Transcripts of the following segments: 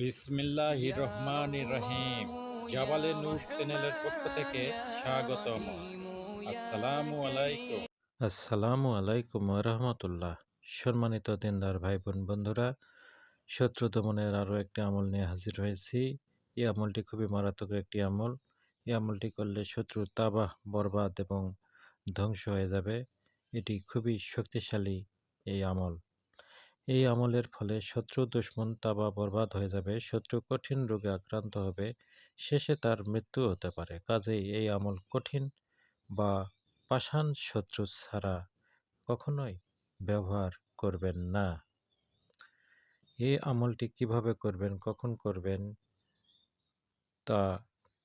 বিসমিল্লাহ রহমান রহিম। জাবালে নূর চ্যানেলের পক্ষ থেকে স্বাগতম। আসসালামু আলাইকুম। আসসালামু আলাইকুম রহমতুল্লাহ। সম্মানিত দিনদার ভাই বোন বন্ধুরা শত্রু দমনের আরও একটি আমল নিয়ে হাজির হয়েছি। এই আমলটি খুবই মারাত্মক একটি আমল। এই আমলটি করলে শত্রু তাবাহ বরবাদ এবং ধ্বংস হয়ে যাবে। এটি খুবই শক্তিশালী এই আমল। এই আমলের ফলে শত্রু দুশ্মন তাবা বরবাদ হয়ে যাবে, শত্রু কঠিন রোগে আক্রান্ত হবে, শেষে তার মৃত্যু হতে পারে। কাজেই এই আমল কঠিন বা পাষাণ শত্রু ছাড়া কখনোই ব্যবহার করবেন না। এই আমলটি কীভাবে করবেন, কখন করবেন, তা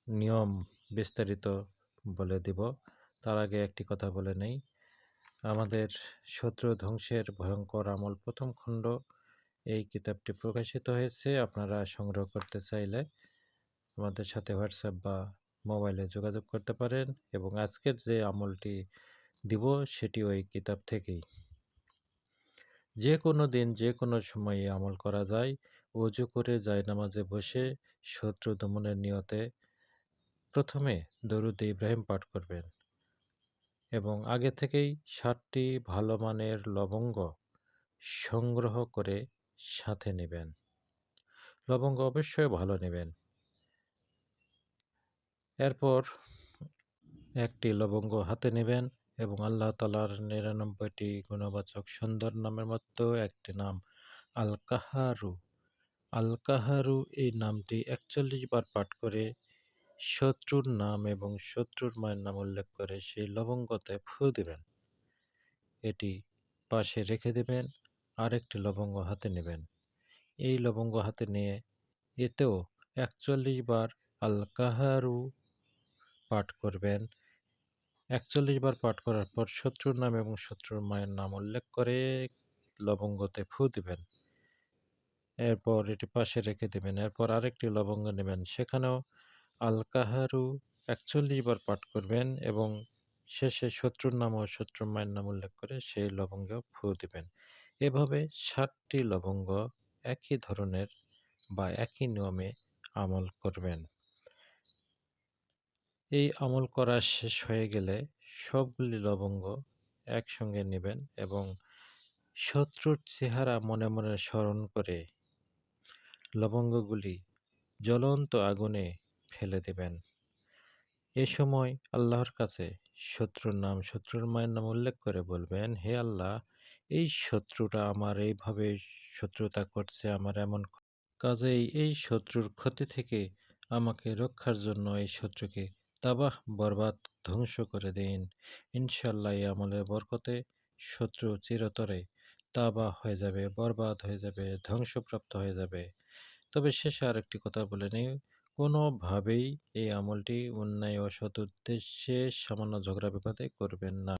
নিয়ম বিস্তারিত বলে দিব। তার আগে একটি কথা বলে নেই। আমাদের শত্রু ধ্বংসের ভয়ঙ্কর আমল প্রথম খণ্ড এই কিতাবটি প্রকাশিত হয়েছে। আপনারা সংগ্রহ করতে চাইলে আমাদের সাথে হোয়াটসঅ্যাপ বা মোবাইলে যোগাযোগ করতে পারেন এবং আজকের যে আমলটি দিব সেটি ওই কিতাব থেকেই। যে কোনো দিন যে কোনো সময়ে আমল করা যায়। অজু করে যায় নামাজে বসে শত্রু দমনের নিয়তে প্রথমে দরুদ ইব্রাহিম পাঠ করবেন। এবং আগে থেকেই ষাটটি ভালো মানের লবঙ্গ সংগ্রহ করে সাথে নেবেন। লবঙ্গ অবশ্যই ভালো নেবেন। এরপর একটি লবঙ্গ হাতে নেবেন এবং আল্লাহ তালার নিরানব্বইটি গুণবাচক সুন্দর নামের মধ্যে একটি নাম আল কাহারু আল কাহারু এই নামটি একচল্লিশ বার পাঠ করে শত্রুর নাম এবং শত্রুর মায়ের নাম উল্লেখ করে সেই লবঙ্গতে ফু দিবেন। এটি পাশে রেখে দেবেন, আরেকটি লবঙ্গ হাতে নেবেন। এই লবঙ্গ হাতে নিয়ে এতেও একচল্লিশ বার আল কাহারু পাঠ করবেন। একচল্লিশ বার পাঠ করার পর শত্রুর নাম এবং শত্রুর মায়ের নাম উল্লেখ করে লবঙ্গতে ফু দিবেন। এরপর এটি পাশে রেখে দেবেন। এরপর আরেকটি লবঙ্গ নেবেন। সেখানেও আল কাহারু একচল্লিশ বার পাঠ করবেন এবং শেষে শত্রুর নাম ও শত্রুর মায়ের নাম উল্লেখ করে সেই লবঙ্গেও ফু দিবেন। এভাবে ষাটটি লবঙ্গ একই ধরনের বা একই নিয়মে আমল করবেন। এই আমল করা শেষ হয়ে গেলে সবগুলি লবঙ্গ একসঙ্গে নেবেন এবং শত্রুর চেহারা মনে মনে স্মরণ করে লবঙ্গগুলি জ্বলন্ত আগুনে ফেলে দেবেন। এ সময় আল্লাহর কাছে শত্রুর নাম, শত্রুর মায়ের নাম উল্লেখ করে বলবেন, হে আল্লাহ, এই শত্রুটা আমার এইভাবে শত্রুতা করছে, আমার এমন কাজেই এই শত্রুর ক্ষতি থেকে আমাকে রক্ষার জন্য এই শত্রুকে তাবাহ, বরবাদ, ধ্বংস করে দিন। ইনশাল্লাহ এই আমলের বরকতে শত্রু চিরতরে তাবাহ হয়ে যাবে, বরবাদ হয়ে যাবে, ধ্বংসপ্রাপ্ত হয়ে যাবে। তবে শেষে আরেকটি কথা বলে নিই কোনোভাবেই এই আমলটি অন্যায় ও সৎ উদ্দেশ্যে সামান্য ঝগড়া বিপাতে করবেন না।